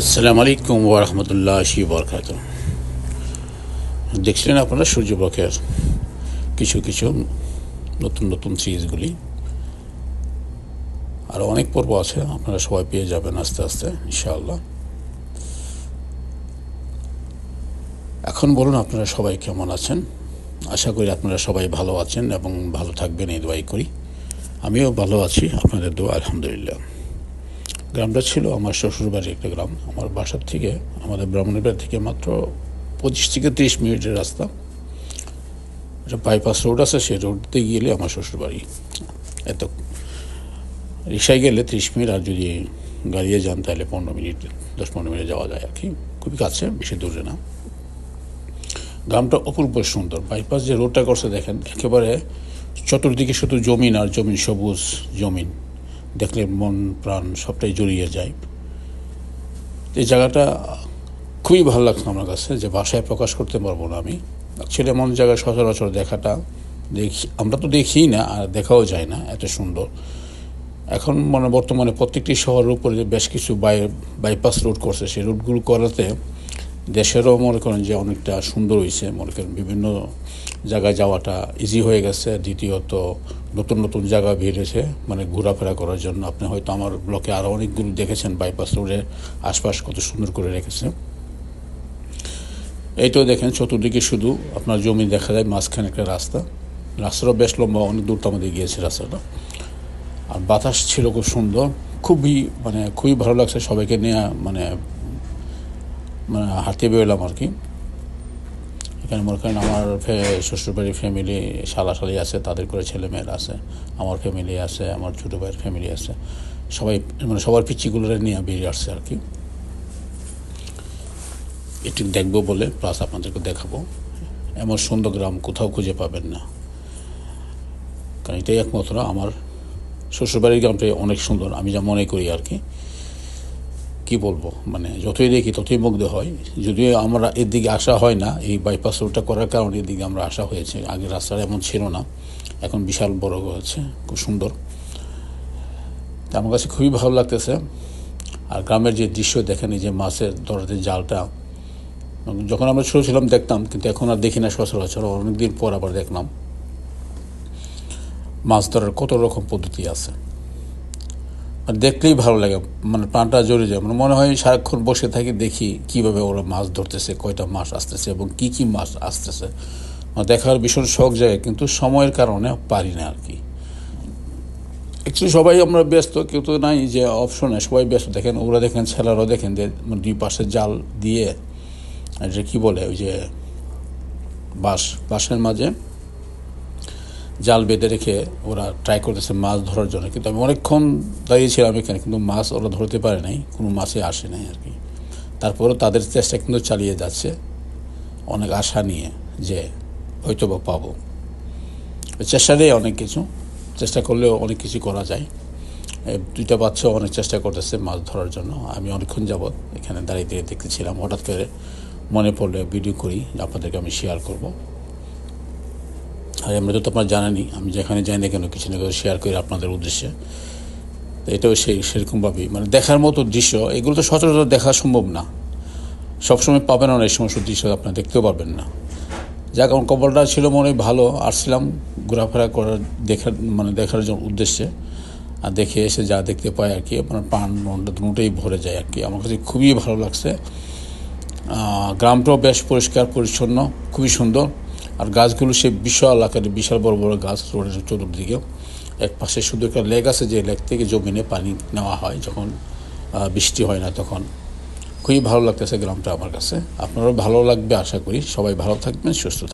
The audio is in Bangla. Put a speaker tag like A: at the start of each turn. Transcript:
A: আসসালামু আলাইকুম ওরহমতুল্লাহ বরকাত দেখছিলেন আপনারা সূর্যবকের কিছু কিছু নতুন নতুন সিরিজগুলি? আরও অনেক পর্ব আছে, আপনারা সবাই পেয়ে যাবেন আস্তে আস্তে, ইনশাআল্লাহ। এখন বলুন আপনারা সবাই কেমন আছেন? আশা করি আপনারা সবাই ভালো আছেন এবং ভালো থাকবেন, এই দোয়াই করি। আমিও ভালো আছি, আপনাদের দোয়া, আলহামদুলিল্লাহ। গ্রামটা ছিল আমার শ্বশুরবাড়ির একটা গ্রাম। আমার বাসার থেকে, আমাদের ব্রাহ্মণবাড়ি থেকে মাত্র পঁচিশ থেকে তিরিশ মিনিটের রাস্তা। একটা বাইপাস রোড আছে, সেই রোডতে গেলে আমার শ্বশুরবাড়ি। এত রিক্সায় গেলে ত্রিশ মিনিট, আর যদি গাড়িয়ে যান তাহলে পনেরো মিনিট, দশ পনেরো মিনিট যাওয়া যায় আর কি। খুবই কাছে, বেশি দূরে না। গ্রামটা অপূর্ব সুন্দর। বাইপাস যে রোডটা করছে, দেখেন, একেবারে চতুর্দিকে শুধু জমিন আর জমিন, সবুজ জমিন। দেখলে মন প্রাণ সবটাই জড়িয়ে যায়। এই জায়গাটা খুবই ভালো লাগছে আমার কাছে যে ভাষায় প্রকাশ করতে পারব না আমি। ছেলে এমন জায়গায় সচরাচর দেখাটা দেখি আমরা তো দেখি না, আর দেখাও যায় না, এত সুন্দর। এখন মানে বর্তমানে প্রত্যেকটি শহরের উপরে যে বেশ কিছু বাই বাইপাস রুট করছে, সেই রুটগুলো করাতে দেশেরও মনে করেন যে অনেকটা সুন্দর হয়েছে মনে করেন বিভিন্ন জায়গায় যাওয়াটা ইজি হয়ে গেছে। দ্বিতীয়ত নতুন নতুন জায়গা বেরিয়েছে মানে ঘোরাফেরা করার জন্য। আপনি হয়তো আমার ব্লকে আরও অনেকগুলো দেখেছেন বাইপাস রোডের আশপাশ কত সুন্দর করে রেখেছে। এই তো দেখেন, চতুর্দিকে শুধু আপনার জমি দেখা যায়, মাঝখানে একটা রাস্তা। রাস্তাটাও বেশ লম্বা, অনেক দূর তো আমাদের গিয়েছে রাস্তাটা। আর বাতাস ছিল খুব সুন্দর, খুবই মানে খুবই ভালো লাগছে সবাইকে নিয়ে মানে মানে হাঁটতে বেরোলাম আর কি। এখানে মনে করেন আমার শ্বশুরবাড়ির ফ্যামিলি শালাশালি আছে, তাদের করে ছেলে মেয়েরা আছে, আমার ফ্যামিলি আছে, আমার ছোটো ভাইয়ের ফ্যামিলি আছে। সবাই মানে সবার পিচিগুলোরে নিয়ে বেরিয়ে আসছে আর কি। এটি দেখব বলে প্লাস আপনাদেরকে দেখাবো। এমন সুন্দর গ্রাম কোথাও খুঁজে পাবেন না। কারণ এটাই একমাত্র আমার শ্বশুরবাড়ির গ্রামটাই অনেক সুন্দর, আমি যা মনে করি আর কি। কি বলব? মানে যতই দেখি ততই মুগ্ধ হয় যদিও আমরা এর দিকে আসা হয় না, এই বাইপাস রোডটা করার কারণে এদিকে আমরা আসা হয়েছে। আগে রাস্তাটা এমন ছিল না, এখন বিশাল বড় হয়েছে, খুব সুন্দর। তা আমার কাছে খুবই ভালো লাগতেছে। আর গ্রামের যে দৃশ্য দেখেন, এই যে মাছের দরজে জালটা যখন আমরা ছোটো ছিলাম দেখতাম, কিন্তু এখন আর দেখি না সচরাচর, অনেকদিন পর আবার দেখলাম। মাছ ধরার কত রকম পদ্ধতি আছে। আর দেখলেই ভালো লাগে মানে প্রাণটা জড়ে যায়। মানে মনে হয় সারাক্ষণ বসে থাকি, দেখি কীভাবে ওরা মাছ ধরতেছে, কয়টা মাছ আসতেছে এবং কি কি মাছ আসতেছে। দেখার ভীষণ শখ যায় কিন্তু সময়ের কারণে পারি না আর কি। অ্যাকচুয়ালি সবাই আমরা ব্যস্ত, কেউ তো নাই যে অপশনে সবাই ব্যস্ত। দেখেন, ওরা দেখেন, ছেলেরাও দেখেন যে দুই পাশে জাল দিয়ে যে কী বলে, ওই যে বাঁশ, বাঁশের মাঝে জাল বেঁধে রেখে ওরা ট্রাই করতেছে মাছ ধরার জন্য। কিন্তু আমি অনেকক্ষণ দাঁড়িয়েছিলাম এখানে, কিন্তু মাছ ওরা ধরতে পারে নাই, কোনো মাছে আসে নাই আর কি। তারপরেও তাদের চেষ্টা কিন্তু চালিয়ে যাচ্ছে, অনেক আশা নিয়ে যে হয়তো বা পাবো। চেষ্টা নেই অনেক কিছু, চেষ্টা করলেও অনেক কিছু করা যায়। দুইটা বাচ্চাও অনেক চেষ্টা করতেছে মাছ ধরার জন্য। আমি অনেকক্ষণ যাবৎ এখানে দাঁড়িয়ে দাঁড়িয়ে দেখতেছিলাম, হঠাৎ করে মনে পড়লে ভিডিও করি, আপনাদেরকে আমি শেয়ার করব। আর আমরা তো আপনার জানেনই, আমি যেখানে যাই না কেন কিছু না কিছু শেয়ার করি আপনাদের উদ্দেশ্যে। তো এটাও সেই, সেরকমভাবেই। মানে দেখার মতো দৃশ্য, এগুলো তো সচরাচর দেখা সম্ভব না। সবসময় পাবেন না, এই সমস্ত দৃশ্য আপনারা দেখতেও পারবেন না। যাক, আমার কপালটা ছিল মনে হয় ভালো, আসছিলাম ঘোরাফেরা করার, দেখার মানে দেখার জন্য উদ্দেশ্যে। আর দেখে এসে যা দেখতে পাই আর কি, আপনার পান, মনটা দুটোই ভরে যায় আর কি। আমার কাছে খুবই ভালো লাগছে। গ্রামটাও বেশ পরিষ্কার, পরিচ্ছন্ন, খুবই সুন্দর। আর গাছগুলো সে বিশাল আকারে বিশাল বড় বড় গাছ রোডের চতুর্দিকে এক পাশে শুধু একটা লেগ আছে যে লেগ থেকে জমিনে পানি নেওয়া হয় যখন বৃষ্টি হয় না তখন। খুবই ভালো লাগতেছে গ্রামটা আমার কাছে। আপনারও ভালো লাগবে আশা করি। সবাই ভালো থাকবেন, সুস্থ